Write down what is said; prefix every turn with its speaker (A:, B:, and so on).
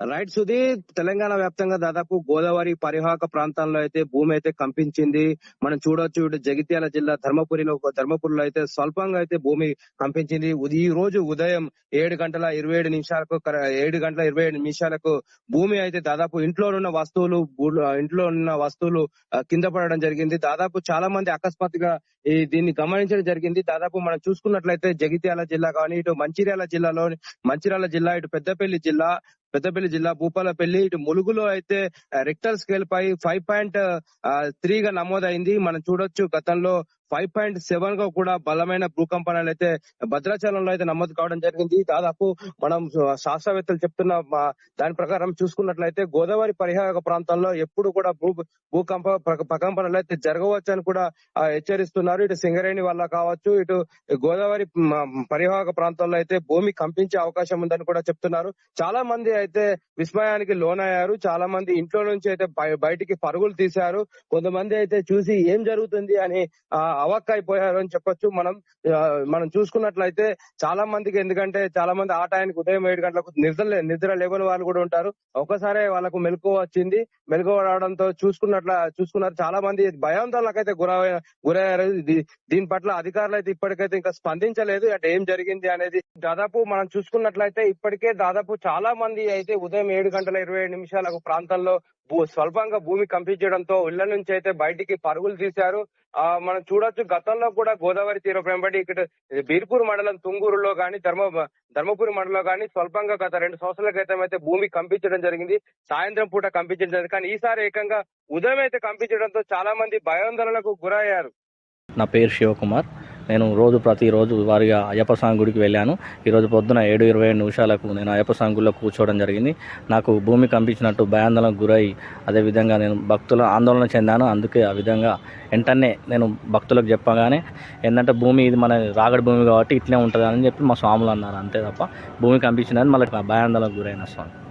A: Right సుది Telangana వ్యాప్తంగా దాదాపు గోదావరి పరివాహక ప్రాంతాల్లో అయితే భూమి అయితే కంపించింది. మనం చూడొచ్చు ఇటు జగిత్యాల జిల్లా ధర్మపురిలో ధర్మపురిలో అయితే స్వల్పంగా అయితే భూమి కంపించింది. ఈ రోజు ఉదయం ఏడు గంటల ఇరవై ఏడు నిమిషాలకు ఏడు గంటల ఇరవై ఏడు నిమిషాలకు భూమి అయితే దాదాపు ఇంట్లో ఉన్న వస్తువులు ఇంట్లో ఉన్న వస్తువులు కింద పడడం జరిగింది. దాదాపు చాలా మంది అకస్మాత్తుగా ఈ దీన్ని గమనించడం జరిగింది. దాదాపు మనం చూసుకున్నట్లయితే జగిత్యాల జిల్లా కానీ ఇటు మంచిర్యాల జిల్లాలో మంచిర్యాల జిల్లా ఇటు పెద్దపల్లి జిల్లా పెద్దపల్లి జిల్లా భూపాలపల్లి ఇటు ములుగులో అయితే రెక్టల్ స్కేల్ పై ఫైవ్ పాయింట్ త్రీగా నమోదైంది. మనం చూడొచ్చు గతంలో ఫైవ్ పాయింట్ సెవెన్గా కూడా బలమైన భూకంపనాలు అయితే భద్రాచలంలో అయితే నమోదు కావడం జరిగింది. దాదాపు మనం శాస్త్రవేత్తలు చెప్తున్న దాని ప్రకారం చూసుకున్నట్లయితే గోదావరి పరిహారక ప్రాంతాల్లో ఎప్పుడు కూడా భూ భూకంప ప్రకంపనలు అయితే జరగవచ్చు అని కూడా హెచ్చరిస్తున్నారు. ఇటు సింగరేణి వల్ల కావచ్చు ఇటు గోదావరి పరివాహక ప్రాంతాల్లో అయితే భూమి కంపించే అవకాశం ఉందని కూడా చెప్తున్నారు. చాలా మంది అయితే విస్మయానికి లోనయ్యారు. చాలా మంది ఇంట్లో నుంచి అయితే బయటికి పరుగులు తీశారు. కొంతమంది అయితే చూసి ఏం జరుగుతుంది అని ఆ, అవాక్ అయిపోయారు అని చెప్పొచ్చు. మనం మనం చూసుకున్నట్లయితే చాలా మందికి ఎందుకంటే చాలా మంది ఆ టైంకి ఉదయం ఏడు గంటలకు నిద్ర లే- నిద్ర లేవని వాళ్ళు కూడా ఉంటారు. ఒకసారి వాళ్ళకు మెలకు వచ్చింది. మెలకు రావడంతో చూసుకున్నట్ల చూసుకున్నారు. చాలా మంది భయాందోళనకైతే గురయ్య గురయ్యారు. దీని పట్ల అధికారులు అయితే ఇప్పటికైతే ఇంకా స్పందించలేదు. అంటే ఏం జరిగింది అనేది దాదాపు మనం చూసుకున్నట్లయితే ఇప్పటికే దాదాపు చాలా మంది అయితే ఉదయం ఏడు గంటల ఇరవై నిమిషాలకు ప్రాంతంలో స్వల్పంగా భూమి కంపించడంతో ఇళ్ళ నుంచి అయితే బయటికి పరుగులు తీశారు. ఆ మనం చూడొచ్చు గతంలో కూడా గోదావరి తీరం వెంబడి ఇక్కడ బీర్పూర్ మండలం తుంగూరులో గాని ధర్మ ధర్మపురి మండలంలో గాని స్వల్పంగా గత రెండు సంవత్సరాల క్రితం అయితే భూమి కంపించడం జరిగింది. సాయంత్రం పూట కంపించడం జరిగింది. కానీ ఈసారి ఏకంగా ఉదయం అయితే కంపించడంతో చాలా మంది భయాందోళనకు గురయ్యారు.
B: నా పేరు శివకుమార్. నేను రోజు ప్రతిరోజు వారిగా అయ్యప్ప స్వామి గుడికి వెళ్ళాను. ఈరోజు పొద్దున ఏడు ఇరవై ఏడు నిమిషాలకు నేను అయ్యప్ప స్వామి గుడిలో కూర్చోవడం జరిగింది. నాకు భూమి కంపించినట్టు భయాందోళనకు గురై అదేవిధంగా నేను భక్తుల ఆందోళన చెందాను. అందుకే ఆ విధంగా వెంటనే నేను భక్తులకు చెప్పగానే ఏంటంటే భూమి ఇది మన రాగడి భూమి కాబట్టి ఇట్లే ఉంటుంది అని చెప్పి మా స్వాములు అన్నారు. అంతే తప్ప భూమి కంపించినది మళ్ళీ భయాందోళనకు గురైన స్వామి.